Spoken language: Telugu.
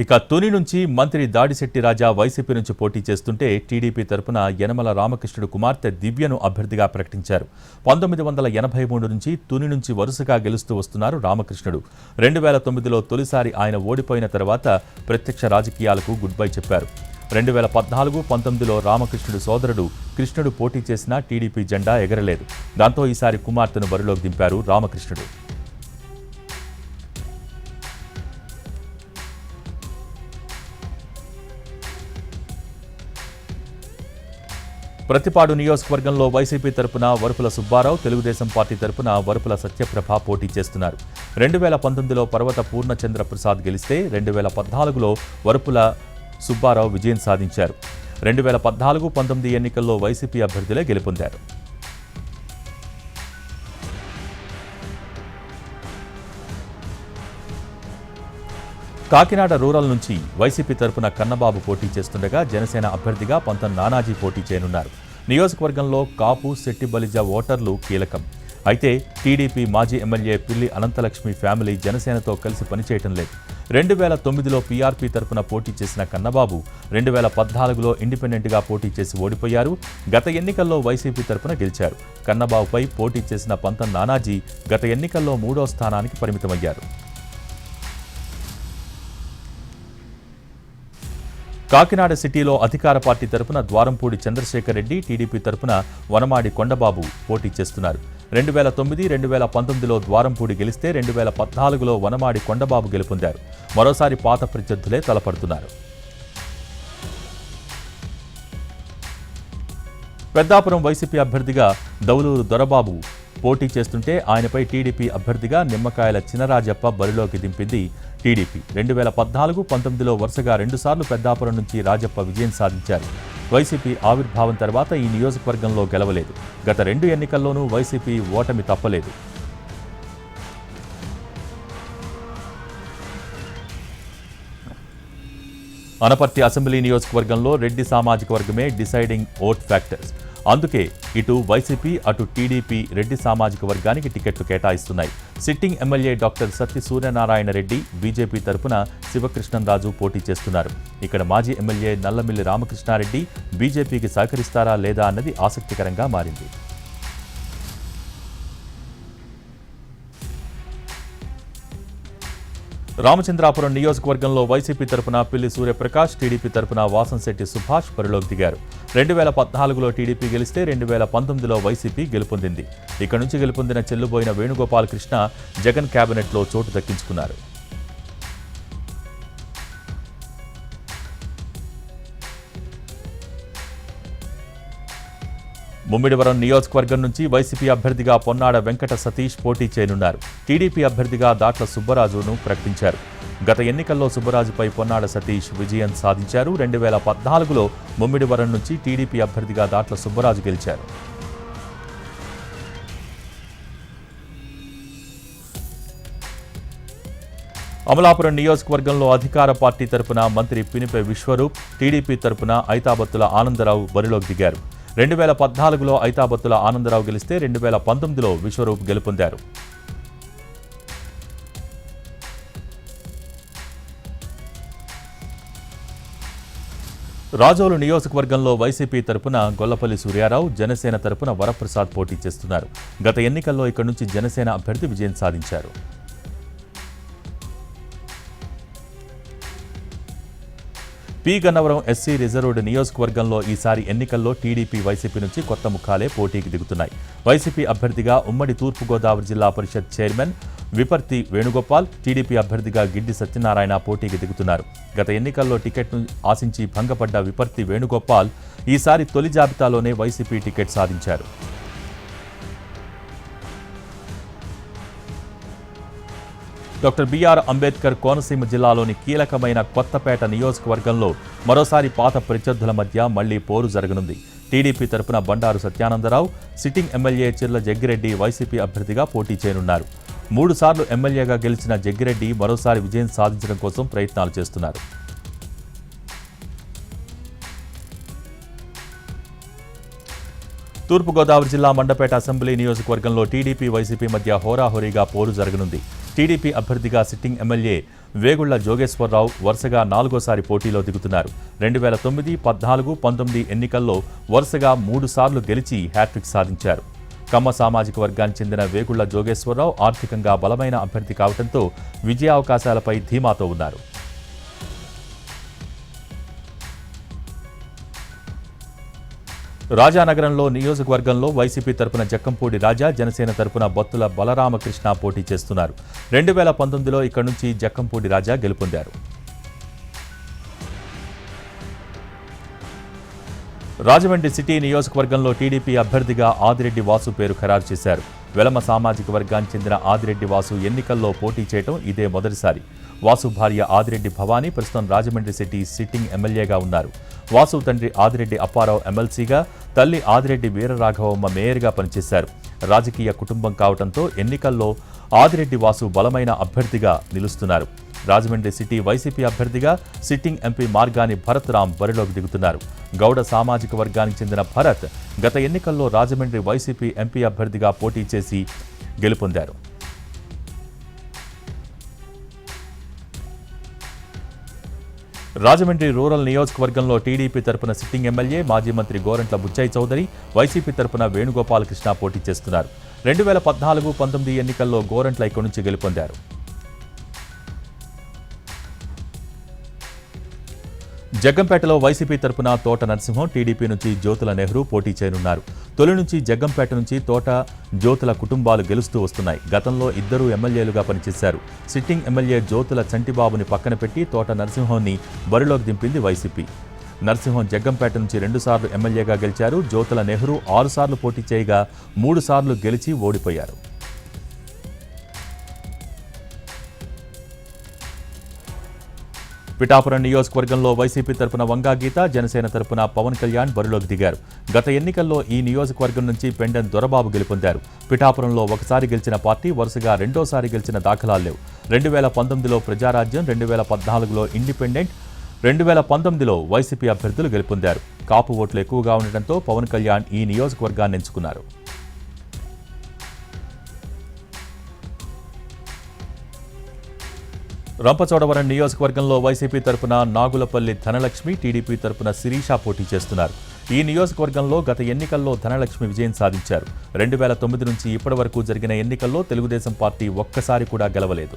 ఇక తుని నుంచి మంత్రి దాడిశెట్టి రాజా వైసీపీ నుంచి పోటీ చేస్తుంటే టీడీపీ తరపున యనమల రామకృష్ణుడు కుమార్తె దివ్యను అభ్యర్థిగా ప్రకటించారు. పంతొమ్మిది వందల ఎనభై మూడు నుంచి తుని నుంచి వరుసగా గెలుస్తూ వస్తున్నారు రామకృష్ణుడు. రెండు వేల తొమ్మిదిలో తొలిసారి ఆయన ఓడిపోయిన తర్వాత ప్రత్యక్ష రాజకీయాలకు గుడ్ బై చెప్పారు. రెండు వేల పద్నాలుగు పంతొమ్మిదిలో రామకృష్ణుడు సోదరుడు కృష్ణుడు పోటీ చేసినా టీడీపీ జెండా ఎగరలేదు. దాంతో ఈసారి కుమార్తెను బరిలోకి దింపారు రామకృష్ణుడు. ప్రతిపాడు నియోజకవర్గంలో వైసీపీ తరపున వరుపుల సుబ్బారావు తెలుగుదేశం పార్టీ తరపున వరుపుల సత్యప్రభ పోటీ చేస్తున్నారు. రెండు వేల పంతొమ్మిదిలో పర్వత పూర్ణచంద్ర ప్రసాద్ గెలిస్తే రెండు వేల పద్నాలుగులో వరుపుల సుబ్బారావు విజయం సాధించారు. రెండు వేల పద్నాలుగు పంతొమ్మిది ఎన్నికల్లో వైసీపీ అభ్యర్థులే గెలుపొందారు. కాకినాడ రూరల్ నుంచి వైసీపీ తరపున కన్నబాబు పోటీ చేస్తుండగా జనసేన అభ్యర్థిగా పంతం నానాజీ పోటీ చేయనున్నారు. నియోజకవర్గంలో కాపు శెట్టి బలిజ ఓటర్లు కీలకం. అయితే టీడీపీ మాజీ ఎమ్మెల్యే పిల్లి అనంతలక్ష్మి ఫ్యామిలీ జనసేనతో కలిసి పనిచేయటం లేదు. రెండు వేల తొమ్మిదిలో పీఆర్పీ తరపున పోటీ చేసిన కన్నబాబు రెండు వేల పద్నాలుగులో ఇండిపెండెంట్గా పోటీ చేసి ఓడిపోయారు. గత ఎన్నికల్లో వైసీపీ తరపున గెలిచారు. కన్నబాబుపై పోటీ చేసిన పంతం నానాజీ గత ఎన్నికల్లో మూడో స్థానానికి పరిమితమయ్యారు. కాకినాడ సిటీలో అధికార పార్టీ తరపున ద్వారంపూడి చంద్రశేఖర్ రెడ్డి టీడీపీ తరపున వనమాడి కొండబాబు పోటీ చేస్తున్నారు. రెండు వేల తొమ్మిది రెండు వేల పంతొమ్మిదిలో ద్వారంపూడి గెలిస్తే రెండు వేల పద్నాలుగులో వనమాడి కొండబాబు గెలుపొందారు. మరోసారి పాత ప్రత్యర్థులే తలపడుతున్నారు. పెద్దాపురం వైసీపీ అభ్యర్థిగా దౌలూరు దొరబాబు పోటీ చేస్తుంటే ఆయనపై టీడీపీ అభ్యర్థిగా నిమ్మకాయల చినరాజప్ప బరిలోకి దింపింది టీడీపీ. రెండు వేల పద్నాలుగు పంతొమ్మిదిలో వరుసగా రెండుసార్లు పెద్దాపురం నుంచి రాజప్ప విజయం సాధించారు. వైసీపీ ఆవిర్భావం తర్వాత ఈ నియోజకవర్గంలో గెలవలేదు. గత రెండు ఎన్నికల్లోనూ వైసీపీ ఓటమి తప్పలేదు. అనపర్తి అసెంబ్లీ నియోజకవర్గంలో రెడ్డి సామాజిక వర్గమే డిసైడింగ్ ఓట్ ఫ్యాక్టర్స్. అందుకే ఇటు వైసీపీ అటు టీడీపీ రెడ్డి సామాజిక వర్గానికి టికెట్లు కేటాయిస్తున్నాయి. Sitting MLA doctor Satya Suryanarayana Reddy BJP తరఫున శివకృష్ణంరాజు పోటీ చేస్తున్నారు. ఇక్కడ మాజీ ఎమ్మెల్యే నల్లమిల్లి రామకృష్ణారెడ్డి బీజేపీకి సహకరిస్తారా లేదా అన్నది ఆసక్తికరంగా మారింది. రామచంద్రాపురం నియోజకవర్గంలో వైసీపీ తరపున పిల్లి సూర్యప్రకాష్ టీడీపీ తరపున వాసంశెట్టి సుభాష్ బరిలోకి దిగారు. రెండు వేల పద్నాలుగులో టీడీపీ గెలిస్తే రెండు వేల పంతొమ్మిదిలో వైసీపీ గెలుపొందింది. ఇక నుంచి గెలుపొందిన చెల్లుబోయిన వేణుగోపాలకృష్ణ జగన్ కేబినెట్లో చోటు దక్కించుకున్నారు. ముమ్మిడివరం నియోజకవర్గం నుంచి వైసీపీ అభ్యర్థిగా పొన్నాడ వెంకట సతీష్ పోటీ చేయనున్నారు. టీడీపీ అభ్యర్థిగా దాట్ల సుబ్బరాజును ప్రకటించారు. గత ఎన్నికల్లో సుబ్బరాజుపై పొన్నాడ సతీష్ విజయం సాధించారు. రెండు వేల పద్నాలుగులో ముమ్మిడివరం నుంచి టీడీపీ అభ్యర్థిగా దాట్ల సుబ్బరాజు గెలిచారు. అమలాపురం నియోజకవర్గంలో అధికార పార్టీ తరపున మంత్రి పినిపే విశ్వరూప్ టీడీపీ తరపున ఐతాబత్తుల ఆనందరావు బరిలోకి దిగారు. రెండు వేల పద్నాలుగులో ఐతాబత్తుల ఆనందరావు గెలిస్తే రెండు వేల పంతొమ్మిదిలో విశ్వరూప్ గెలుపొందారు. రాజోలు నియోజకవర్గంలో వైసీపీ తరపున గొల్లపల్లి సూర్యారావు జనసేన తరపున వరప్రసాద్ పోటీ చేస్తున్నారు. గత ఎన్నికల్లో ఇక్కడి నుంచి జనసేన అభ్యర్థి విజయం సాధించారు. పి గన్నవరం ఎస్సీ రిజర్వ్డ్ నియోజకవర్గంలో ఈసారి ఎన్నికల్లో టీడీపీ వైసీపీ నుంచి కొత్త ముఖాలే పోటీకి దిగుతున్నాయి. వైసీపీ అభ్యర్థిగా ఉమ్మడి తూర్పుగోదావరి జిల్లా పరిషత్ చైర్మన్ విపర్తి వేణుగోపాల్ టీడీపీ అభ్యర్థిగా గిడ్డి సత్యనారాయణ పోటీకి దిగుతున్నారు. గత ఎన్నికల్లో టికెట్ను ఆశించి భంగపడ్డ విపర్తి వేణుగోపాల్ ఈసారి తొలి జాబితాలోనే వైసీపీ టికెట్ సాధించారు. Doctor B R Ambedkar Konaseema జిల్లాలోని కీలకమైన కొత్తపేట నియోజకవర్గంలో మరోసారి పాత ప్రత్యర్థుల మధ్య మళ్ళీ పోరు జరగనుంది. టీడీపీ తరపున Bandaru Satyanandarao sitting MLA Chirla Jaggireddy YCP అభ్యర్థిగా పోటీ చేయనున్నారు. మూడుసార్లు ఎమ్మెల్యేగా గెలిచిన జగ్గిరెడ్డి మరోసారి విజయం సాధించడం కోసం ప్రయత్నాలు చేస్తున్నారు. తూర్పుగోదావరి జిల్లా మండపేట అసెంబ్లీ నియోజకవర్గంలో టీడీపీ వైసీపీ మధ్య హోరాహోరీగా పోరు జరగనుంది. టీడీపీ అభ్యర్థిగా సిట్టింగ్ ఎమ్మెల్యే వేగుళ్ళ జోగేశ్వరరావు వరుసగా నాలుగోసారి పోటీలో దిగుతున్నారు. రెండు వేల తొమ్మిది పద్నాలుగు పంతొమ్మిది ఎన్నికల్లో వరుసగా మూడు సార్లు గెలిచి హ్యాట్రిక్ సాధించారు. కమ్మ సామాజిక వర్గానికి చెందిన వేగుళ్ళ జోగేశ్వరరావు ఆర్థికంగా బలమైన అభ్యర్థి కావడంతో విజయావకాశాలపై ధీమాతో ఉన్నారు. రాజానగరంలో నియోజకవర్గంలో వైసీపీ తరపున జక్కంపూడి రాజా జనసేన తరపున బొత్తుల బలరామకృష్ణ పోటీ చేస్తున్నారు. రెండు వేల పంతొమ్మిదిలో ఇక్కడి నుంచి జక్కంపూడి రాజా గెలుపొందారు. రాజమండ్రి సిటీ నియోజకవర్గంలో టీడీపీ అభ్యర్థిగా ఆదిరెడ్డి వాసు పేరు ఖరారు చేశారు. వెలమ సామాజిక వర్గానికి చెందిన ఆదిరెడ్డి వాసు ఎన్నికల్లో పోటీ చేయడం ఇదే మొదటిసారి. వాసు భార్య ఆదిరెడ్డి భవానీ ప్రస్తుతం రాజమండ్రి సిటీ సిట్టింగ్ ఎమ్మెల్యేగా ఉన్నారు. వాసు తండ్రి ఆదిరెడ్డి అప్పారావు ఎమ్మెల్సీగా తల్లి ఆదిరెడ్డి వీరరాఘవమ్మ మేయర్గా పనిచేశారు. రాజకీయ కుటుంబం కావడంతో ఎన్నికల్లో ఆదిరెడ్డి వాసు బలమైన అభ్యర్థిగా నిలుస్తున్నారు. రాజమండ్రి సిటీ వైసీపీ అభ్యర్థిగా సిట్టింగ్ ఎంపీ మార్గాని భరత్ రామ్ బరిలోకి దిగుతున్నారు. గౌడ సామాజిక వర్గానికి చెందిన భరత్ గత ఎన్నికల్లో రాజమండ్రి వైసీపీ ఎంపీ అభ్యర్థిగా పోటీ చేసి గెలుపొందారు. రాజమండ్రి రూరల్ నియోజకవర్గంలో టీడీపీ తరపున సిట్టింగ్ ఎమ్మెల్యే మాజీ మంత్రి గోరంట్ల బుచ్చయ్య చౌదరి వైసీపీ తరపున వేణుగోపాలకృష్ణ పోటీ చేస్తున్నారు. రెండు వేల పద్నాలుగు పంతొమ్మిది ఎన్నికల్లో గోరంట్ల ఇక్కడి నుంచి గెలుపొందారు. జగ్గంపేటలో వైసీపీ తరపున తోట నరసింహం టీడీపీ నుంచి జ్యోతుల నెహ్రూ పోటీ చేయనున్నారు. తొలి నుంచి జగ్గంపేట నుంచి తోట జ్యోతుల కుటుంబాలు గెలుస్తూ వస్తున్నాయి. గతంలో ఇద్దరు ఎమ్మెల్యేలుగా పనిచేశారు. సిట్టింగ్ ఎమ్మెల్యే జ్యోతుల చంటిబాబుని పక్కన పెట్టి తోట నరసింహంని బరిలోకి దింపింది వైసీపీ. నరసింహం జగ్గంపేట నుంచి రెండుసార్లు ఎమ్మెల్యేగా గెలిచారు. జ్యోతుల నెహ్రూ ఆరుసార్లు పోటీ చేయగా మూడుసార్లు గెలిచి ఓడిపోయారు. పిఠాపురం నియోజకవర్గంలో వైసీపీ తరపున వంగా గీత జనసేన తరపున పవన్ కళ్యాణ్ బరిలోకి దిగారు. గత ఎన్నికల్లో ఈ నియోజకవర్గం నుంచి పెండెన్ దొరబాబు గెలుపొందారు. పిఠాపురంలో ఒకసారి గెలిచిన పార్టీ వరుసగా రెండోసారి గెలిచిన దాఖలాలు లేవు. రెండు వేల పంతొమ్మిదిలో ప్రజారాజ్యం రెండు వేల పద్నాలుగులో ఇండిపెండెంట్ రెండు వేల పంతొమ్మిదిలో వైసీపీ అభ్యర్థులు గెలుపొందారు. కాపు ఓట్లు ఎక్కువగా ఉండటంతో పవన్ కళ్యాణ్ ఈ నియోజకవర్గాన్ని ఎంచుకున్నారు. రంపచోడవరం నియోజకవర్గంలో వైసీపీ తరపున నాగులపల్లి ధనలక్ష్మి టీడీపీ తరపున శిరీష పోటీ చేస్తున్నారు. ఈ నియోజకవర్గంలో గత ఎన్నికల్లో ధనలక్ష్మి విజయం సాధించారు. రెండు వేల తొమ్మిది నుంచి ఇప్పటి వరకు జరిగిన ఎన్నికల్లో తెలుగుదేశం పార్టీ ఒక్కసారి కూడా గెలవలేదు.